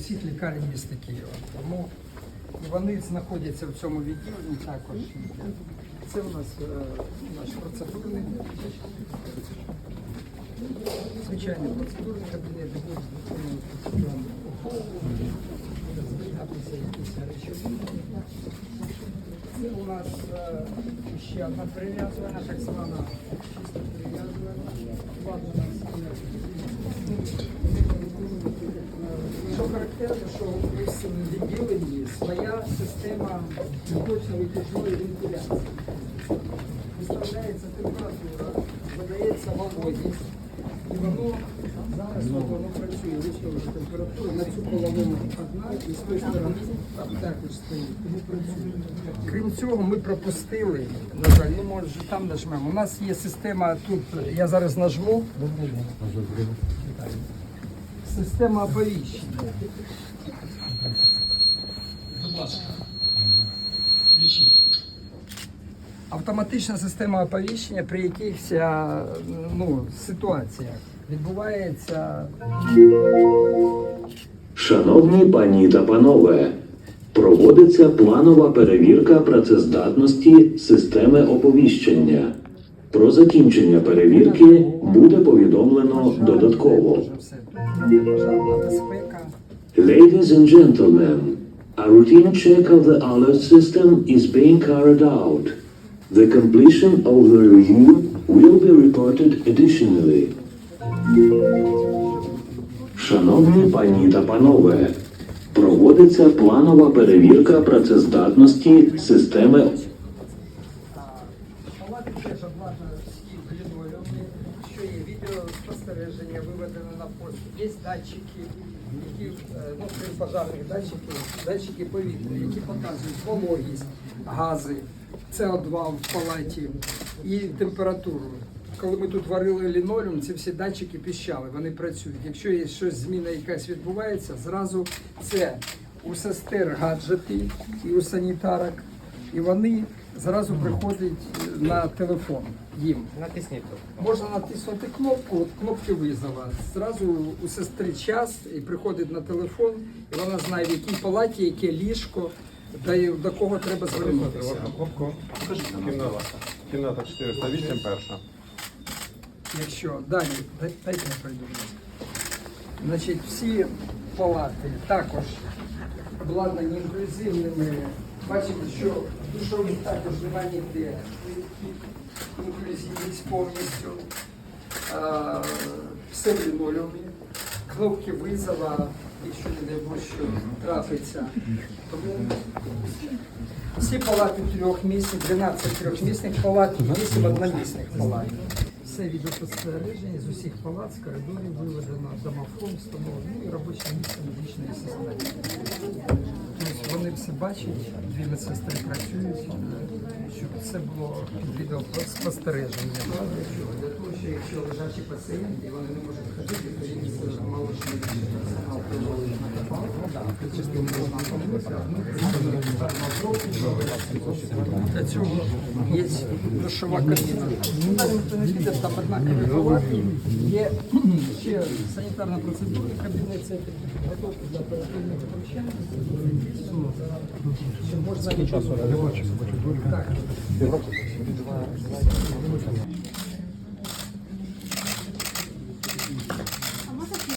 всіх лікарень міста Києва. Тому і вони знаходяться в цьому відділенні також. Це у нас е, наш процедурний звичайний процедурний кабінет, де будуть виконувати укол, зберігатися якісь речовини. Це у нас е, ще одна перев'язувана, так звана чисто. Що характерно, що у відділенні своя система точно витяжної вентиляції. Виставляється температура, задається вологість, і воно зараз от воно працює, виставлена температура, на цю половину одна і з тої сторони також стоїть, тому працює. Крім цього, ми пропустили, на жаль, ну може там нажмемо. У нас є система тут, я зараз нажму. Система оповіщення. Будь ласка. Включіть. Автоматична система оповіщення при якихось ну, ситуаціях відбувається Шановні пані та панове, проводиться планова перевірка працездатності системи оповіщення. Про закінчення перевірки буде повідомлено додатково. Ladies and gentlemen, a routine check of the alert system is being carried out. The completion of the review will be reported additionally. Шановні пані та панове, проводиться планова перевірка працездатності системи Обладнана всі лінолеумі, що є відеоспостереження, виведено на пост. Є датчики, які, е, ну, крім пожарних датчиків, датчики повітря, які показують вологість, гази, СО2 в палаті і температуру. Коли ми тут варили лінолеум, ці всі датчики піщали, вони працюють. Якщо є щось зміна якась відбувається, зразу це у сестер гаджети і у санітарок, і вони зразу приходять на телефон їм. Натисніть тут. Можна натиснути кнопку, от кнопки визова. Зразу у сестри час і приходить на телефон, і вона знає, в якій палаті, яке ліжко, до, до кого треба звернутися. Кнопку. Кімната. Кімната 408 перша. Якщо далі, дай- дайте я пройду. будь ласка. Значить, всі палати також обладнані інклюзивними. Бачите, що душові також немає ніде. Інклюзивність повністю. А, все в лінолеумі. Кнопки визова, якщо не дай Бог, що трапиться. Тому всі палати трьохмісні, 12 трьохмісних палат 8 одномісних палат. Все відеоспостереження з усіх палац, коридорів виведено, домофон встановлено ну, і робоче місце медичної системи. Тобто вони все бачать, дві медсестри працюють, щоб це було під відеоспостереження. Для того, що якщо лежачі пацієнти, вони не можуть ходити, то їм мало що персонал Ну, для цього є. Ну, Далі ніхто не піде, там одна коридова. Є ще санітарна процедура, кабінет це підготовка для оперативного втручання. Що можна часу Так.